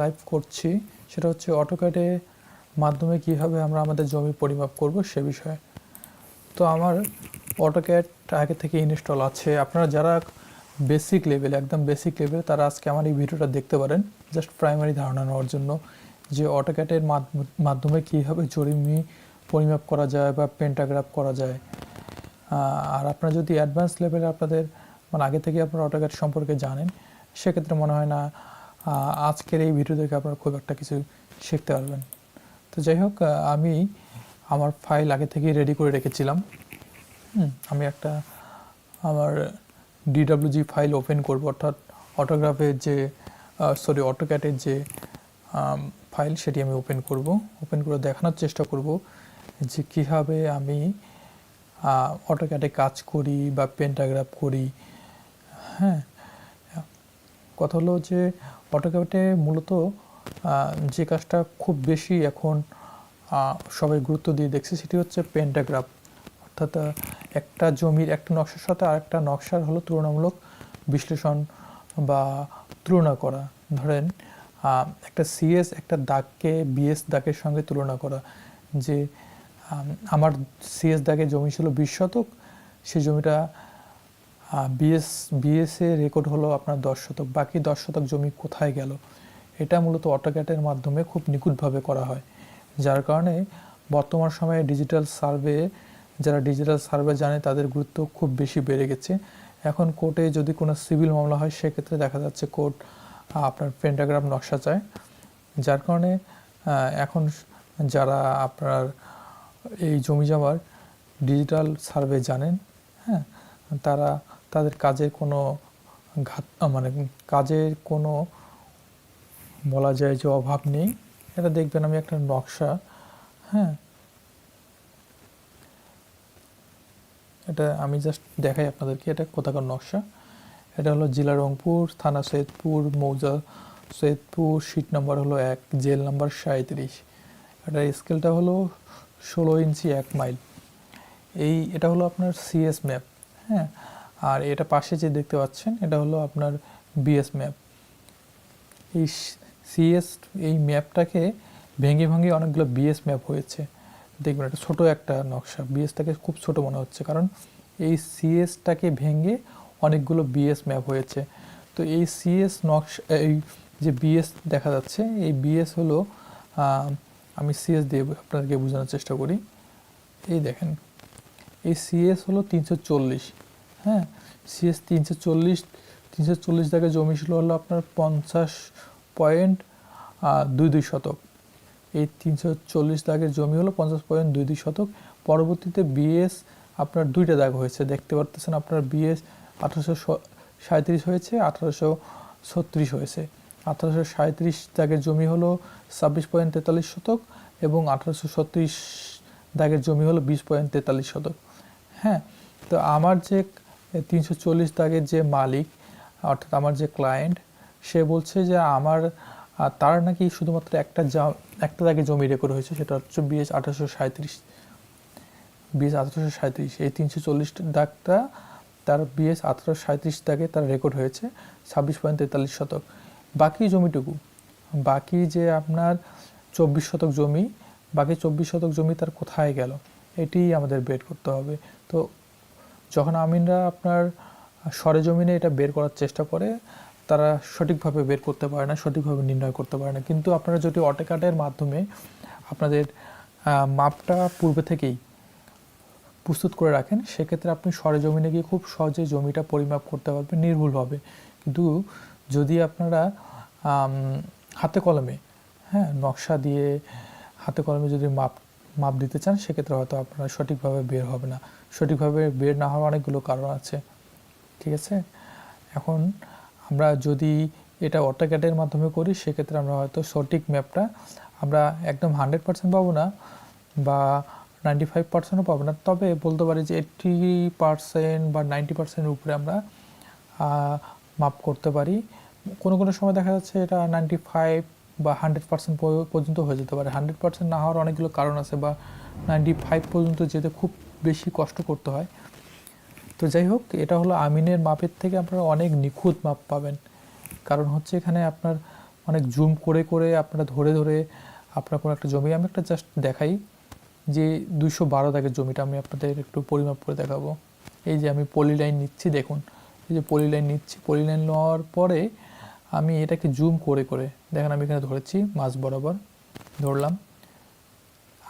Live করছি, সেটা হচ্ছে অটোক্যাডে মাধ্যমে কীভাবে আমরা আমাদের জমি পরিমাপ করব সে বিষয়ে। তো আমার অটোক্যাড আগে থেকে ইনস্টল আছে। আপনারা যারা বেসিক লেভেল একদম বেসিক লেভেল তারা আজকে আমার এই ভিডিওটা দেখতে পারেন। জাস্ট প্রাইমারি ধারণা নেওয়ার জন্য যে অটোক্যাটের মাধ্যমে কীভাবে জরিমি পরিমাপ করা যায় বা পেন্টাগ্রাফ করা যায়। আর আপনারা যদি অ্যাডভান্স লেভেলে আপনাদের মানে আগে থেকে আপনারা অটোক্যাট সম্পর্কে জানেন, সেক্ষেত্রে মনে হয় না আজকের এই ভিডিও থেকে আপনারা খুব একটা কিছু শিখতে পারবেন। তো যাই হোক আমি আমার ফাইল আগে থেকেই রেডি করে রেখেছিলাম। আমি একটা আমার ডিডাব্লিউজি ফাইল ওপেন করব, অর্থাৎ অটোগ্রাফের যে সরি অটোক্যাটের যে ফাইল সেটি আমি ওপেন করব। ওপেন করে দেখানোর চেষ্টা করব যে কীভাবে আমি অটোক্যাটে কাজ করি বা পেন্টাগ্রাফ করি। হ্যাঁ কথা হলো যে অটোক্যাটে মূলত যে কাজটা খুব বেশি এখন সবাই গুরুত্ব দিয়ে দেখছে সেটি হচ্ছে পেন্টাগ্রাফ অর্থাৎ একটা জমির একটা নকশার সাথে আরেকটা নকশার হলো তুলনামূলক বিশ্লেষণ বা তুলনা করা। ধরেন একটা সিএস একটা দাগকে বিএস দাগের সঙ্গে তুলনা করা। যে আমার সিএস দাগে জমি ছিল বিশ শতক, সে জমিটা বিএস বিএসএ রেকর্ড হলো আপনার দশ শতক। বাকি দশ শতক জমি কোথায় গেল? এটা মূলত অটোক্যাটের মাধ্যমে খুব নিখুঁতভাবে করা হয়। যার কারণে বর্তমান সময়ে ডিজিটাল সার্ভে যারা ডিজিটাল সার্ভে জানে, তাদের গুরুত্ব খুব বেশি বেড়ে গেছে। এখন কোর্টে যদি কোনো সিভিল মামলা হয়, সেক্ষেত্রে দেখা যাচ্ছে কোর্ট আপনার পেন্টাগ্রাফ নকশা চায়। যার কারণে এখন যারা আপনার এই জমি জমার ডিজিটাল সার্ভে জানেন হ্যাঁ তারা তাদের কাজের কোনো ঘাত মানে কাজের কোনো বলা যায় যে অভাব নেই। এটা দেখবেন আমি একটা নকশা হ্যাঁ। এটা আমি জাস্ট দেখাই আপনাদেরকে, এটা কোথাকার নকশা। এটা হলো জেলা রংপুর, থানা সৈয়দপুর, মৌজা সৈয়দপুর, সিট নাম্বার হলো এক, জেল নাম্বার সাঁত্রিশ এটার স্কেলটা হলো ষোলো ইঞ্চি এক মাইল। এই, এটা হলো আপনার সিএস ম্যাপ হ্যাঁ। আর এটা পাশে যে দেখতে পাচ্ছেন, এটা হলো আপনার বিএস ম্যাপ এই সিএস এই ম্যাপটাকে ভেঙে ভেঙে অনেকগুলো বিএস ম্যাপ হয়েছে। দেখবেন একটা ছোট একটা নকশা। বিএসটাকে খুব ছোট মনে হচ্ছে, কারণ এই সিএসটাকে ভেঙে অনেকগুলো বিএস ম্যাপ হয়েছে। তো এই সিএস নকশা, এই যে বিএস দেখা যাচ্ছে, এই বিএস হলো আমি সিএস দিয়ে আপনাদেরকে বোঝানোর চেষ্টা করি। এই দেখেন, এই সিএস হলো তিনশো চল্লিশ। হ্যাঁ সিএস তিনশো চল্লিশ তিনশো চল্লিশ জায়গা জমি ছিল হলো আপনার পঞ্চাশ পয়েন্ট দুই দুই শতক। এই তিনশো চল্লিশ দাগের জমি হলো পঞ্চাশ পয়েন্ট দুই দুই শতক। পরবর্তীতে বিএস আপনার দুইটা দাগ হয়েছে। দেখতে পারতেছেন আপনার বিএস আঠারোশো সাঁত্রিশ হয়েছে, আঠারোশো ছত্রিশ হয়েছে। আঠারোশো সাঁত্রিশ দাগের জমি হলো ছাব্বিশ পয়েন্ট তেতাল্লিশ শতক এবং আঠারোশো ছত্রিশ দাগের জমি হলো বিশ পয়েন্ট তেতাল্লিশ শতক। হ্যাঁ তো আমার যে তিনশো চল্লিশ দাগের যে মালিক, অর্থাৎ আমার যে ক্লায়েন্ট সে বলছে যে আমার তার নাকি শুধুমাত্র একটা একটা দাগে জমি রেকর্ড হয়েছে, সেটা হচ্ছে বিএস আঠারোশো সাঁত্রিশ বিএস আঠারোশো সাঁত্রিশ এই তিনশো চল্লিশ দাগটা তার বিএস আঠারোশো সাঁত্রিশ দাগে তার রেকর্ড হয়েছে, ছাব্বিশ পয়েন্ট তেতাল্লিশ শতক। বাকি জমিটুকু, বাকি যে আপনার চব্বিশ শতক জমি, বাকি চব্বিশ শতক জমি তার কোথায় গেল? এটি আমাদের বের করতে হবে। তো যখন আমিনরা আপনার সরেজমিনে এটা বের করার চেষ্টা করে, তারা সঠিকভাবে বের করতে পারে না, সঠিকভাবে নির্ণয় করতে পারে না। কিন্তু আপনারা যদি অটোকাটের মাধ্যমে আপনাদের মাপটা পূর্বে থেকেই প্রস্তুত করে রাখেন, সেক্ষেত্রে আপনি সরেজমিনে গিয়ে খুব সহজে জমিটা পরিমাপ করতে পারবেন নির্ভুলভাবে। কিন্তু যদি আপনারা হাতে কলমে হ্যাঁ নকশা দিয়ে হাতে কলমে যদি মাপ মাপ দিতে চান, সেক্ষেত্রে হয়তো আপনারা সঠিকভাবে বের হবে না। সঠিকভাবে বের না হওয়ার অনেকগুলো কারণ আছে, ঠিক আছে? এখন আমরা যদি এটা অটোক্যাটের মাধ্যমে করি, সেক্ষেত্রে আমরা হয়তো সঠিক ম্যাপটা আমরা একদম হান্ড্রেড পার্সেন্ট পাবো না বা নাইনটি ফাইভ পার্সেন্টও পাবো না। তবে বলতে পারি যে এইট্টি পার্সেন্ট বা নাইনটি পার্সেন্টের উপরে আমরা মাপ করতে পারি। কোনো কোনো সময় দেখা যাচ্ছে এটা নাইনটি ফাইভ বা হান্ড্রেড পার্সেন্ট পর্যন্ত হয়ে যেতে পারে। হান্ড্রেড পার্সেন্ট না হওয়ার অনেকগুলো কারণ আছে বা নাইনটি ফাইভ পর্যন্ত যেতে খুব বেশি কষ্ট করতে হয়। তো যাই হোক, এটা হলো আমিনের মাপের থেকে আপনারা অনেক নিখুঁত মাপ পাবেন। কারণ হচ্ছে এখানে আপনার অনেক জুম করে করে আপনারা ধরে ধরে আপনার কোনো একটা জমি, আমি একটা জাস্ট দেখাই যে দুশো বারো দাগের জমিটা আমি আপনাদের একটু পরিমাপ করে দেখাবো। এই যে আমি পলি লাইন নিচ্ছি, দেখুন। এই যে পলি লাইন নিচ্ছি পলি লাইন নেওয়ার পরে আমি এটাকে জুম করে করে, দেখেন আমি এখানে ধরেছি মাছ বরাবর, ধরলাম।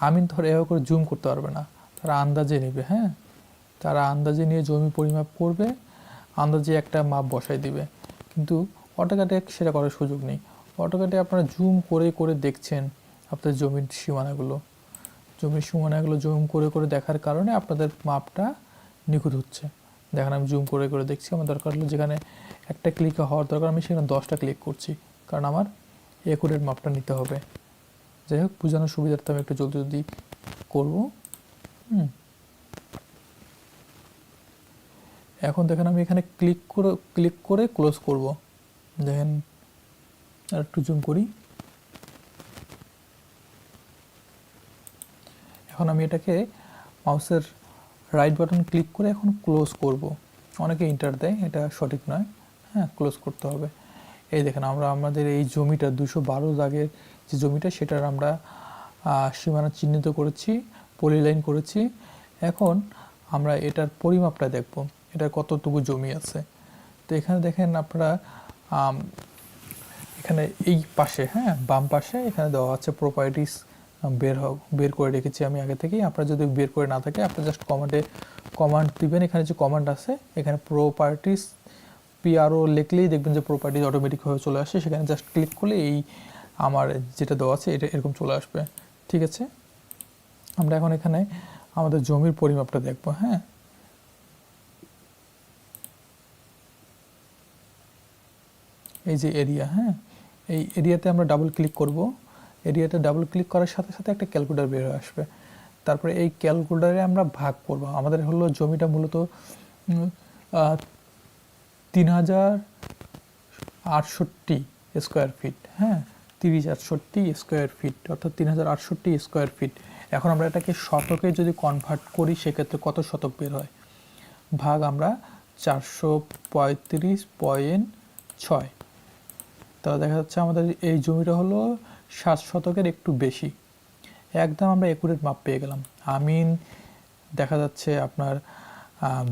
আমি ধরে এভাবে করে জুম করতে পারবে না। তারা আন্দাজে নেবে হ্যাঁ? তারা আন্দাজে নিয়ে জমি পরিমাপ করবে, আন্দাজে একটা মাপ বসাই দিবে। কিন্তু অটোকাটে সেটা করার সুযোগ নেই। অটোকাটে আপনারা জুম করে করে দেখছেন আপনাদের জমির সীমানাগুলো। জমির সীমানাগুলো জুম করে করে দেখার কারণে আপনাদের মাপটা নিখুঁত হচ্ছে। দেখেন আমি জুম করে করে দেখছি, আমার দরকার হলো যেখানে একটা ক্লিক হওয়ার দরকার, আমি সেখানে দশটা ক্লিক করছি। কারণ আমার একুরের মাপটা নিতে হবে। যাই হোক, বোঝানোর সুবিধার্থে আমি একটু জলদি জলদি করব। হুম। এখন দেখেন আমি এখানে ক্লিক করে ক্লিক করে ক্লোজ করব। দেখেন আর একটু জুম করি। এখন আমি এটাকে মাউসের রাইট বাটন ক্লিক করে এখন ক্লোজ করব। অনেকে ইন্টার দেয়, এটা সঠিক নয়। হ্যাঁ ক্লোজ করতে হবে। এই দেখেন আমরা, আমাদের এই জমিটা দুশো বারো দাগের যে জমিটা, সেটার আমরা সীমানা চিহ্নিত করেছি। পলিলাইন করেছি। এখন আমরা এটার পরিমাপটা দেখব এটার কতটুকু জমি আছে। তো এখানে দেখেন আপনারা এখানে এই পাশে হ্যাঁ বাম পাশে এখানে দেওয়া আছে প্রপার্টিস বের হোক বের করে রেখেছি আমি আগে থেকেই। আপনারা যদি বের করে না থাকে আপনি জাস্ট কমান্ডে কমান্ড দিবেন, এখানে যে কমান্ড আছে, এখানে প্রপার্টিস পিআরও লিখলেই দেখবেন যে প্রপার্টিস অটোমেটিকভাবে চলে আসে। সেখানে জাস্ট ক্লিক করলে এই আমার যেটা দেওয়া আছে, এটা এরকম চলে আসবে। ঠিক আছে? আমরা এখন এখানে আমাদের জমির পরিমাপটা দেখব হ্যাঁ? এই যে এরিয়া হ্যাঁ? এই এরিয়াতে আমরা ডাবল ক্লিক করব। এরিয়াতে ডাবল ক্লিক করার সাথে সাথে একটা ক্যালকুলেটর বের হয়ে আসবে। তারপরে এই ক্যালকুলেটারে আমরা ভাগ করব। আমাদের হলো জমিটা মূলত তিন হাজার আটষট্টি স্কোয়ার ফিট হ্যাঁ? তিরিশ আটষট্টি স্কোয়ার ফিট অর্থাৎ তিন হাজার আটষট্টি স্কোয়ার ফিট এখন আমরা এটাকে শতকে যদি কনভার্ট করি, সেক্ষেত্রে কত শতক বের হয়? ভাগ আমরা চারশো পঁয়ত্রিশ পয়েন্ট ছয়। তাহলে দেখা যাচ্ছে আমাদের এই জমিটা হলো সাত শতকের একটু বেশি। একদম আমরা একুরেট মাপ পেয়ে গেলাম। আমিন দেখা যাচ্ছে আপনার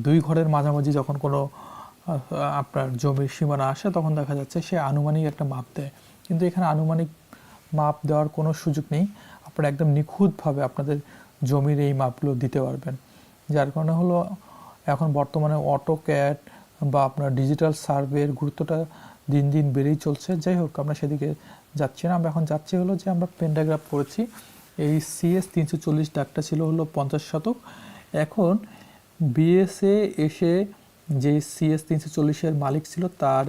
দুই ঘরের মাঝামাঝি যখন কোনো আপনার জমির সীমানা আসে, তখন দেখা যাচ্ছে সে আনুমানিক একটা মাপ দেয়। কিন্তু এখানে আনুমানিক মাপ দেওয়ার কোনো সুযোগ নেই। আপনারা একদম নিখুঁতভাবে আপনাদের জমির এই মাপগুলো দিতে পারবেন। যার কারণে হলো, এখন বর্তমানে অটো ক্যাট বা আপনার ডিজিটাল সার্ভের গুরুত্বটা দিন দিন বেড়েই চলছে। যাই হোক, আমরা সেদিকে যাচ্ছি না। আমরা এখন যাচ্ছি হলো যে আমরা পেন্টাগ্রাফ করেছি। এই সিএস তিনশো চল্লিশ ডাকটা ছিল হলো পঞ্চাশ শতক। এখন বিএসএ এসে যে সিএস তিনশো চল্লিশের মালিক ছিল, তার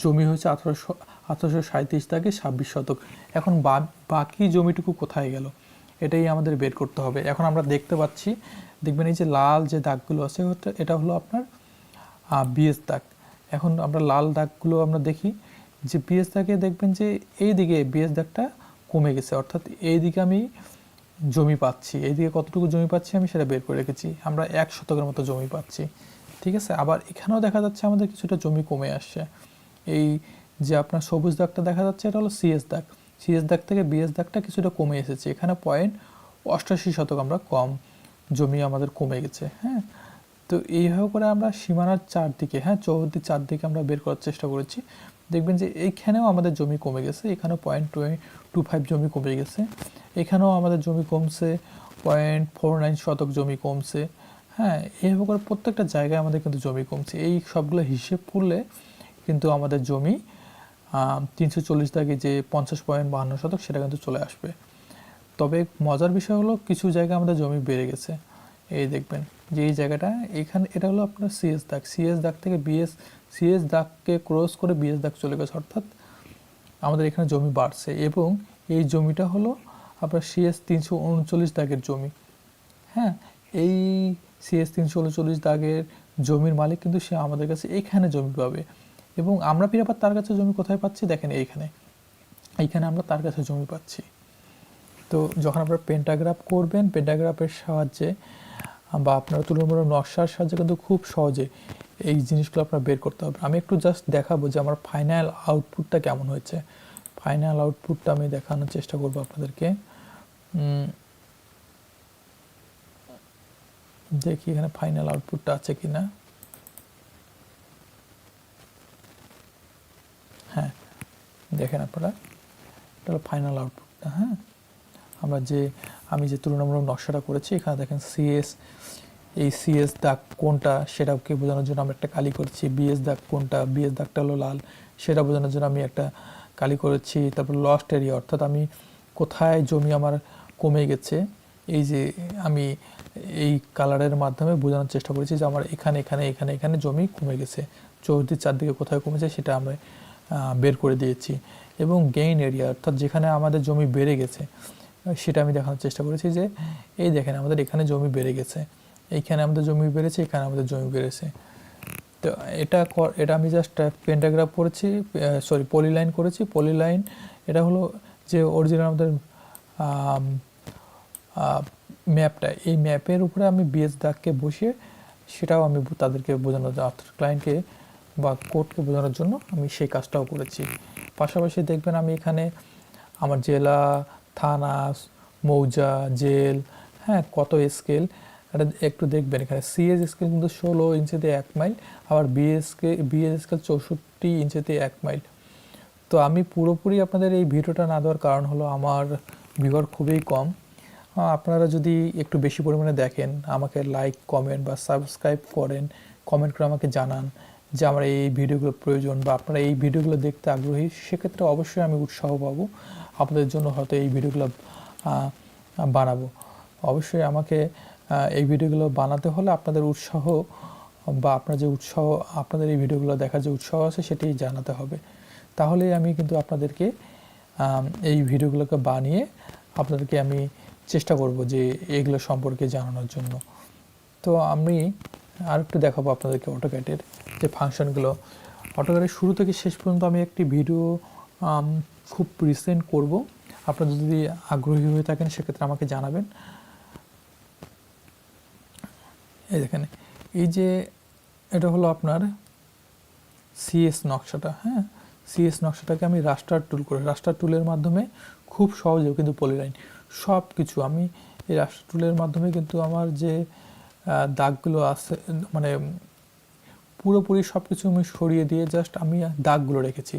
জমি হয়েছে আঠারোশো আঠারোশো সাঁত্রিশ থেকে ছাব্বিশ শতক। এখন বাকি জমিটুকু কোথায় গেল? এটাই আমাদের বের করতে হবে। এখন আমরা দেখতে পাচ্ছি, দেখবেন এই যে লাল যে দাগগুলো আছে এটা হলো আপনার বিএস দাগ। এখন আমরা লাল দাগগুলো আমরা দেখি যে বিএস দাগে দেখবেন যে এই দিকে বিএস দাগটা কমে গেছে। অর্থাৎ এই দিকে আমি জমি পাচ্ছি এইদিকে কতটুকু জমি পাচ্ছি আমি সেটা বের করে রেখেছি। আমরা এক শতকের মতো জমি পাচ্ছি। ঠিক আছে? আবার এখানেও দেখা যাচ্ছে আমাদের কিছুটা জমি কমে আসছে। এই যে আপনার সবুজ দাগটা দেখা যাচ্ছে, এটা হলো সিএস দাগ। সিএস দাগ থেকে বিএস দাগটা কিছুটা কমে এসেছে। এখানে পয়েন্ট অষ্টাশি শতক আমরা কম জমি আমাদের কমে গেছে হ্যাঁ? তো এইভাবে করে আমরা সীমানার চারদিকে হ্যাঁ চৌহদ্দির চারদিকে আমরা বের করার চেষ্টা করেছি। দেখবেন যে এইখানেও আমাদের জমি কমে গেছে, এখানেও পয়েন্ট টু ফাইভ জমি কমে গেছে। এখানেও আমাদের জমি কমছে পয়েন্ট ফোর নাইন শতক জমি কমছে হ্যাঁ? এইভাবে করে প্রত্যেকটা জায়গায় আমাদের কিন্তু জমি কমছে। এই সবগুলো হিসেব করলে কিন্তু আমাদের জমি তিনশো চল্লিশ দাগে যে পঞ্চাশ পয়েন্ট বাহান্ন শতক, সেটা কিন্তু চলে আসবে। তবে মজার বিষয় হলো, কিছু জায়গায় আমাদের জমি বেড়ে গেছে। এই দেখবেন, যে এই জায়গাটা, এখানে, এটা হলো আপনার সিএস দাগ। সিএস দাগ থেকে বিএস সিএস দাগকে ক্রস করে বিএস দাগ চলে গেছে, অর্থাৎ আমাদের এখানে জমি বাড়ছে। এবং এই জমিটা হলো আপনার সিএস তিনশো উনচল্লিশ দাগের জমি। হ্যাঁ এই সিএস তিনশো উনচল্লিশ দাগের জমির মালিক কিন্তু সে আমাদের কাছে এখানে জমি পাবে। এবং আমরা ফিরে তার কাছে জমি কোথায় পাচ্ছি? দেখেন এইখানে। এইখানে আমরা তার কাছে জমি পাচ্ছি। তো যখন আপনারা পেন্টাগ্রাফ করবেন পেন্টাগ্রাফের সাহায্যে, বা আপনার তুলনামূলক নকশার সাহায্যে কিন্তু খুব সহজে এই জিনিসগুলো আপনার বের করতে হবে। আমি একটু জাস্ট দেখাবো যে আমার ফাইনাল আউটপুটটা কেমন হয়েছে। ফাইনাল আউটপুটটা আমি দেখানোর চেষ্টা করব আপনাদেরকে। দেখি এখানে ফাইনাল আউটপুটটা আছে কি না হ্যাঁ দেখেন আপনারা, এটা ফাইনাল আউটপুটটা হ্যাঁ? আমরা যে, আমি যে তুলনামূলক নকশাটা করেছি, এখানে দেখেন সিএস এই সিএস দাগ কোনটা, সেটাকে বোঝানোর জন্য আমরা একটা কালি করেছি বিএস দাগ কোনটা বিএস দাগটা হলো লাল, সেটা বোঝানোর জন্য আমি একটা কালি করেছি, তারপর লস্ট এরিয়া অর্থাৎ আমি কোথায় জমি আমার কমে গেছে, এই যে আমি এই কালারের মাধ্যমে বোঝানোর চেষ্টা করেছি যে আমার এখানে এখানে এখানে এখানে জমি কমে গেছে চৌহদ্দির চারদিকে কোথায় কমেছে, সেটা আমরা বের করে দিয়েছি এবং গেইন এরিয়া অর্থাৎ যেখানে আমাদের জমি বেড়ে গেছে, সেটা আমি দেখানোর চেষ্টা করেছি যে, এই দেখেন আমাদের এখানে জমি বেড়ে গেছে, এইখানে আমাদের জমি বেড়েছে, এখানে আমাদের জমি বেড়েছে। তো এটা এটা আমি জাস্ট পেন্টাগ্রাফ করেছি সরি পলিলাইন করেছি। পলিলাইন এটা হলো যে অরিজিনাল আমাদের ম্যাপটা এই ম্যাপের উপরে আমি বিএস দাগকে বসিয়ে সেটাও আমি তাদেরকে জন্য ক্লায়েন্টকে বা কোর্টকে বোঝানোর জন্য আমি সেই কাজটাও করেছি। পাশাপাশি দেখবেন আমি এখানে আমার জেলা, থানা, মৌজা, জেল হ্যাঁ কত স্কেল, এটা একটু দেখবেন এখানে। সিএস স্কেল কিন্তু ষোলো ইঞ্চিতে এক মাইল, আবার বিএসকে বিএস স্কেল চৌষট্টি ইঞ্চিতে এক মাইল। তো আমি পুরোপুরি আপনাদের এই ভিডিওটা না দেওয়ার কারণ হলো আমার ভিউয়ার খুবই কম। আপনারা যদি একটু বেশি পরিমাণে দেখেন, আমাকে লাইক কমেন্ট বা সাবস্ক্রাইব করেন কমেন্ট করে আমাকে জানান। যে আমার এই ভিডিওগুলো প্রয়োজন বা আপনারা এই ভিডিওগুলো দেখতে আগ্রহী, সেক্ষেত্রে অবশ্যই আমি উৎসাহ পাবো। আপনাদের জন্য হয়তো এই ভিডিওগুলো বানাবো। অবশ্যই আমাকে এই ভিডিওগুলো বানাতে হলে আপনাদের উৎসাহ বা আপনার যে উৎসাহ, আপনাদের এই ভিডিওগুলো দেখার যে উৎসাহ আছে সেটি জানাতে হবে। তাহলেই আমি কিন্তু আপনাদেরকে এই ভিডিওগুলোকে বানিয়ে আপনাদেরকে আমি চেষ্টা করব যে এগুলো সম্পর্কে জানানোর জন্য। তো আমি আর একটু দেখাবো আপনাদেরকে অটোক্যাটের যে ফাংশনগুলো। অটোক্যাটের শুরু থেকে শেষ পর্যন্ত আমি একটি ভিডিও খুব রিসেন্ট করব। আপনারা যদি আগ্রহী হয়ে থাকেন, সেক্ষেত্রে আমাকে জানাবেন। এই দেখেন, এই যে এটা হলো আপনার সিএস নকশাটা হ্যাঁ? সিএস নকশাটাকে আমি রাস্টার টুল করে রাস্টার টুলের মাধ্যমে খুব সহজেও কিন্তু পলিলাইন সব কিছু আমি এই রাস্টার টুলের মাধ্যমে কিন্তু আমার যে দাগগুলো আছে মানে পুরোপুরি সব কিছু আমি সরিয়ে দিয়ে জাস্ট আমি দাগগুলো রেখেছি।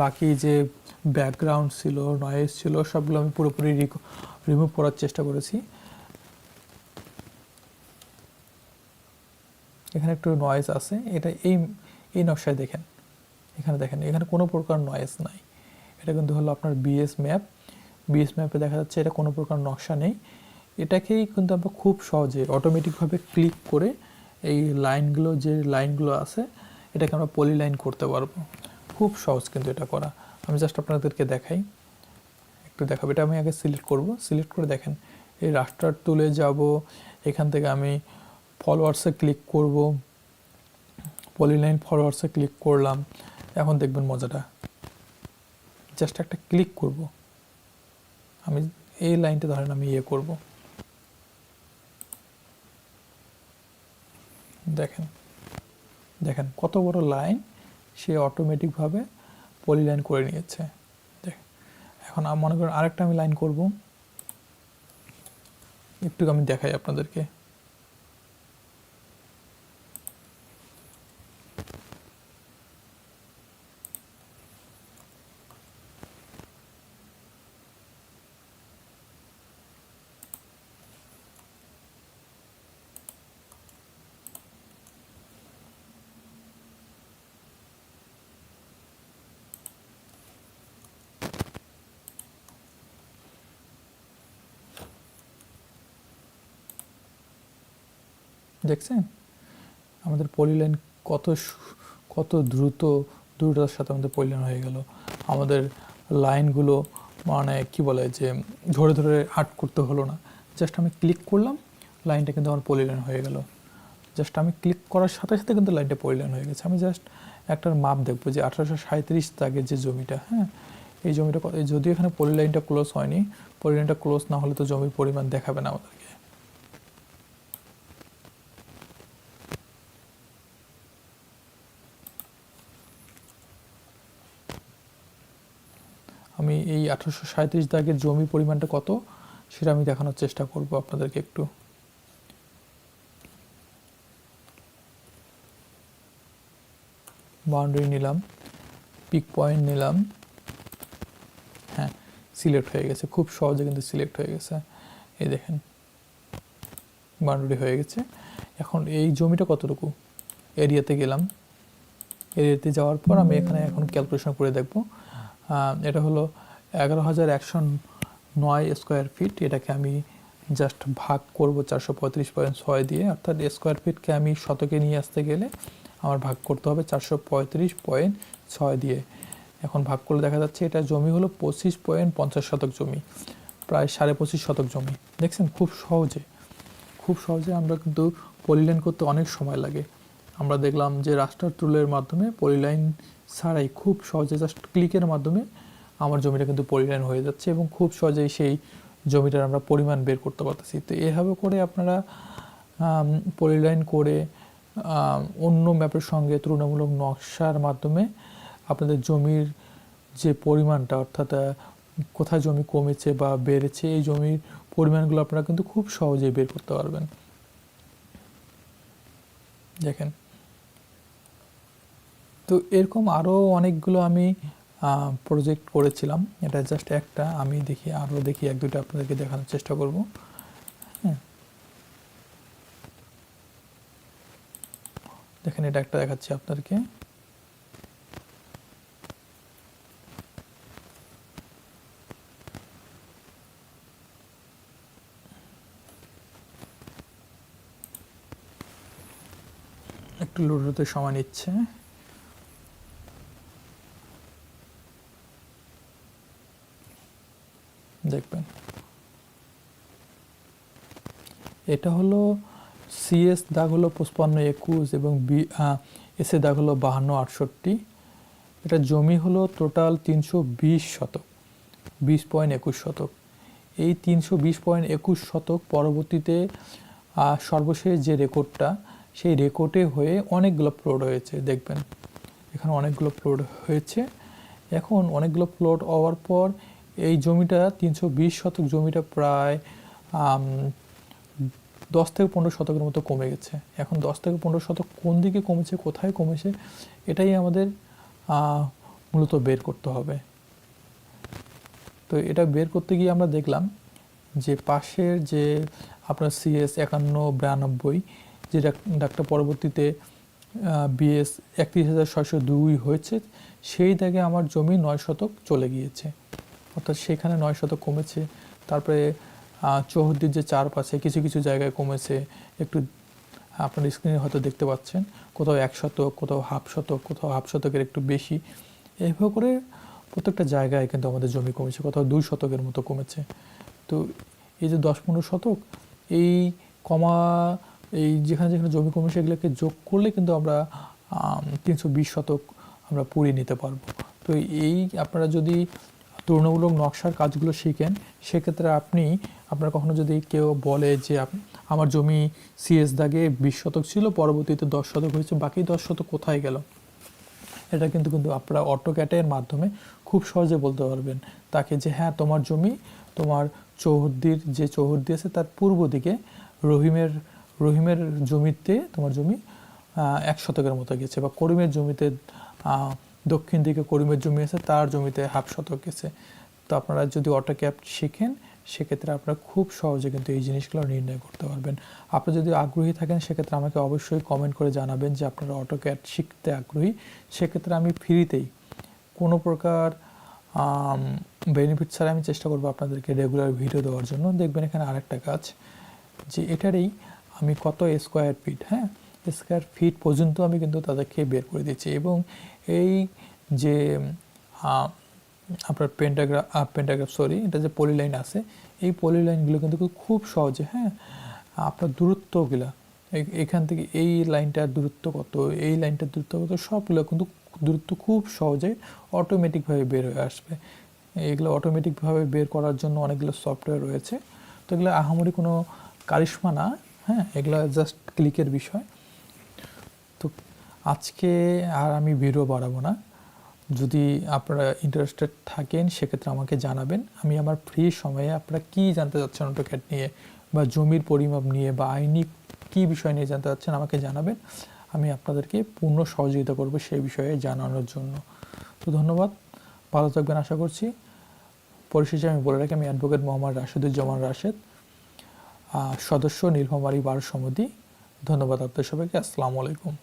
বাকি যে ব্যাকগ্রাউন্ড ছিল নয়েজ ছিল, সবগুলো আমি পুরোপুরি রিমুভ করার চেষ্টা করেছি। এখানে একটু নয়েজ আছে। এটা এই এই নকশায় দেখেন। এখানে দেখেন, এখানে কোনো প্রকার নয়েজ নাই। এটা কিন্তু হলো আপনার বিএস ম্যাপ বিএস ম্যাপে দেখা যাচ্ছে এটা কোনো প্রকার নকশা নেই। এটাকেই কিন্তু আমরা খুব সহজে অটোমেটিকভাবে ক্লিক করে এই লাইনগুলো যে লাইনগুলো আছে, এটাকে আমরা পলি লাইন করতে পারব। খুব সহজ কিন্তু এটা করা। আমি জাস্ট আপনাদেরকে দেখাই। একটু দেখাবো। এটা আমি আগে সিলেক্ট করব। সিলেক্ট করে দেখেন, এই রাস্টার তুলে যাব। এখান থেকে আমি ফলোয়ার্সে ক্লিক করব। পলিলাইন ফলোয়ার্সে ক্লিক করলাম। এখন দেখবেন মজাটা। জাস্ট একটা ক্লিক করব। আমি এই লাইনটা ধরেন আমি ইয়ে করব। দেখেন দেখেন কত বড় লাইন সে অটোমেটিকভাবে পলি লাইন করে নিয়েছে। এখন মনে করেন আরেকটা আমি লাইন করব। একটু আমি দেখাই আপনাদেরকে। দেখছেন? আমাদের পলিলাইন কত কত দ্রুত দ্রুততার সাথে আমাদের পলিলাইন হয়ে গেল। আমাদের লাইনগুলো মানে কি বলে যে ধরে ধরে আর্ট করতে হলো না। জাস্ট আমি ক্লিক করলাম লাইনটা কিন্তু আমার পলিলাইন হয়ে গেল। জাস্ট আমি ক্লিক করার সাথে সাথে কিন্তু লাইনটা পলিলাইন হয়ে গেছে। আমি জাস্ট একটার মাপ দেখব যে আঠারোশো সাঁত্রিশ দাগের যে জমিটা হ্যাঁ? এই জমিটা যদিও এখানে পলিলাইনটা ক্লোজ হয়নি পলিলাইনটা ক্লোজ না হলে তো জমির পরিমাণ দেখাবে না আমাদেরকে আমি এই আঠারোশো সাঁত্রিশ দাগের জমি পরিমাণটা কত সেটা আমি দেখানোর চেষ্টা করব আপনাদেরকে একটু। বাউন্ডারি নিলাম, পিক পয়েন্ট নিলাম। হ্যাঁ সিলেক্ট হয়ে গেছে, খুব সহজে কিন্তু সিলেক্ট হয়ে গেছে। এই দেখেন, বাউন্ডারি হয়ে গেছে। এখন এই জমিটা কতটুকু? এরিয়াতে গেলাম। এরিয়াতে যাওয়ার পর আমি এখানে এখন ক্যালকুলেশন করে দেখব। এটা হলো এগারো হাজার একশো নয় স্কোয়ার ফিট এটাকে আমি জাস্ট ভাগ করব চারশো পঁয়ত্রিশ পয়েন্ট ছয় দিয়ে, অর্থাৎ স্কোয়ার ফিটকে আমি শতকে নিয়ে আসতে গেলে আমার ভাগ করতে হবে চারশো পঁয়ত্রিশ পয়েন্ট ছয় দিয়ে। এখন ভাগ করলে দেখা যাচ্ছে এটা জমি হলো পঁচিশ পয়েন্ট পঞ্চাশ শতক জমি, প্রায় সাড়ে পঁচিশ শতক জমি। দেখছেন খুব সহজে খুব সহজে আমরা কিন্তু পলিলাইন করতে অনেক সময় লাগে। আমরা দেখলাম যে রাস্টার টুলের মাধ্যমে পলিলাইন ছাড়াই খুব সহজে জাস্ট ক্লিকের মাধ্যমে আমার জমিটা কিন্তু পলিলাইন হয়ে যাচ্ছে এবং খুব সহজেই সেই জমিটার আমরা পরিমাণ বের করতে পারতেছি। তো এভাবে করে আপনারা পলিলাইন করে অন্য ম্যাপের সঙ্গে তুলনামূলক নকশার মাধ্যমে আপনাদের জমির যে পরিমাণটা, অর্থাৎ কোথায় জমি কমেছে বা বেড়েছে, এই জমির পরিমাণগুলো আপনারা কিন্তু খুব সহজেই বের করতে পারবেন। দেখেন। তো এরকম আরও অনেকগুলো আমি প্রজেক্ট করেছিলাম। এটা জাস্ট একটা। আমি দেখি আরও দেখি, এক দুটো আপনাদেরকে দেখানোর চেষ্টা করব। হ্যাঁ। দেখেন, এটা একটা দেখাচ্ছি আপনাদেরকে। একটু লোড হতে সময় নিচ্ছে দেখবেন এটা হলো সিএস দাগ হলো পঁচপান্ন একুশ এবং বি এসে দাগ হলো বাহান্ন আটষট্টি। এটা জমি হলো টোটাল তিনশো বিশ শতক, বিশ পয়েন্ট একুশ শতক। এই তিনশো বিশ পয়েন্ট একুশ শতক পরবর্তীতে সর্বশেষ যে রেকর্ডটা, সেই রেকর্ডে হয়ে অনেকগুলো প্লট হয়েছে, দেখবেন। এখানে অনেকগুলো প্লট হয়েছে। এখন অনেকগুলো প্লট হওয়ার পর, এই জমিটা, তিনশো বিশ শতক জমিটা প্রায় দশ থেকে পনেরো শতকের মতো কমে গেছে। এখন দশ থেকে পনেরো শতক কোন দিকে কমেছে, কোথায় কমেছে, এটাই আমাদের মূলত বের করতে হবে। তো এটা বের করতে গিয়ে আমরা দেখলাম যে পাশের যে আপনার সিএস একান্ন বিরানব্বই, যে ডাক্তার পরবর্তীতে বিএস একত্রিশ হাজার ছয়শো দুই হয়েছে, সেই দাগে আমার জমি নয় শতক চলে গিয়েছে। অর্থাৎ সেখানে নয় শতক কমেছে। তারপরে চৌহদ্দির যে চারপাশে কিছু কিছু জায়গায় কমেছে, একটু আপনার স্ক্রিনে হয়তো দেখতে পাচ্ছেন, কোথাও এক শতক, কোথাও হাফ শতক, কোথাও হাফ শতকের একটু বেশি। এইভাবে করে প্রত্যেকটা জায়গায় কিন্তু আমাদের জমি কমেছে, কোথাও দুই শতকের মতো কমেছে। তো এই যে দশ পনেরো শতক, এই কমা, এই যেখানে যেখানে জমি কমেছে, এগুলোকে যোগ করলে কিন্তু আমরা তিনশো বিশ শতক আমরা পুড়িয়ে নিতে পারব। তো এই আপনারা যদি তুলনামূলক নকশার কাজগুলো শিখেন, সেক্ষেত্রে আপনি, আপনার কখনো যদি কেউ বলে যে আমার জমি সিএস দাগে বিশ শতক ছিল, পরবর্তীতে দশ শতক হয়েছে, বাকি দশ শতক কোথায় গেল? এটা কিন্তু কিন্তু আপনারা অটোক্যাটের মাধ্যমে খুব সহজে বলতে পারবেন। তাকে যে হ্যাঁ তোমার জমি, তোমার চৌহদ্দির, যে চৌহদ্দি আছে, তার পূর্ব দিকে রহিমের রহিমের জমিতে তোমার জমি এক শতকের মতো গেছে বা করিমের জমিতে দক্ষিণ দিকে করিমের জমি আছে, তার জমিতে হাফ শতক গেছে। তো আপনারা যদি অটো ক্যাপ শিখেন, সেক্ষেত্রে আপনারা খুব সহজে কিন্তু এই জিনিসগুলো নির্ণয় করতে পারবেন। আপনি যদি আগ্রহী থাকেন, সেক্ষেত্রে আমাকে অবশ্যই কমেন্ট করে জানাবেন যে আপনারা অটোক্যাট শিখতে আগ্রহী। সেক্ষেত্রে আমি ফ্রিতেই কোনো প্রকার বেনিফিট ছাড়া আমি চেষ্টা করব আপনাদেরকে রেগুলার ভিডিও দেওয়ার জন্য। দেখবেন এখানে আরেকটা কাজ যে, এটারই আমি কত স্কোয়ার ফিট হ্যাঁ? স্কোয়ার ফিট পর্যন্ত আমি কিন্তু তাদেরকে বের করে দিচ্ছি এবং এই যে আপনার পেন্টাগ্রাফ পেন্টাগ্রাফ সরি এটা যে পলিলাইন আছে, এই পলিলাইনগুলো কিন্তু খুব সহজে হ্যাঁ আপনার দূরত্বগুলা এখান থেকে এই লাইনটার দূরত্ব কত, এই লাইনটার দূরত্ব কত, সবগুলো কিন্তু দূরত্ব খুব সহজে অটোমেটিকভাবে বের হয়ে আসবে। এগুলো অটোমেটিকভাবে বের করার জন্য অনেকগুলো সফটওয়্যার রয়েছে। তো এগুলো আহামরি কোনো কারিশমা না হ্যাঁ এগুলো জাস্ট ক্লিকের বিষয়। তো আজকে আর আমি ভিডিও বাড়াবো না। যদি আপনারা ইন্টারেস্টেড থাকেন, সেক্ষেত্রে আমাকে জানাবেন। আমি আমার ফ্রি সময়ে আপনারা কি জানতে চাচ্ছেন অটোক্যাট নিয়ে বা জমির পরিমাপ নিয়ে বা আইনি কি বিষয় নিয়ে জানতে চাচ্ছেন আমাকে জানাবেন। আমি আপনাদেরকে পূর্ণ সহযোগিতা করব সেই বিষয়ে জানানোর জন্য। তো ধন্যবাদ। ভালো থাকবেন আশা করছি। পরিশেষে আমি বলে রাখি, আমি অ্যাডভোকেট মোহাম্মদ রাশেদুজ্জামান রাশেদ সদস্য নীলফামারী বার সমিতি। ধন্যবাদ আপনাদের সবাইকে। আসসালামু আলাইকুম।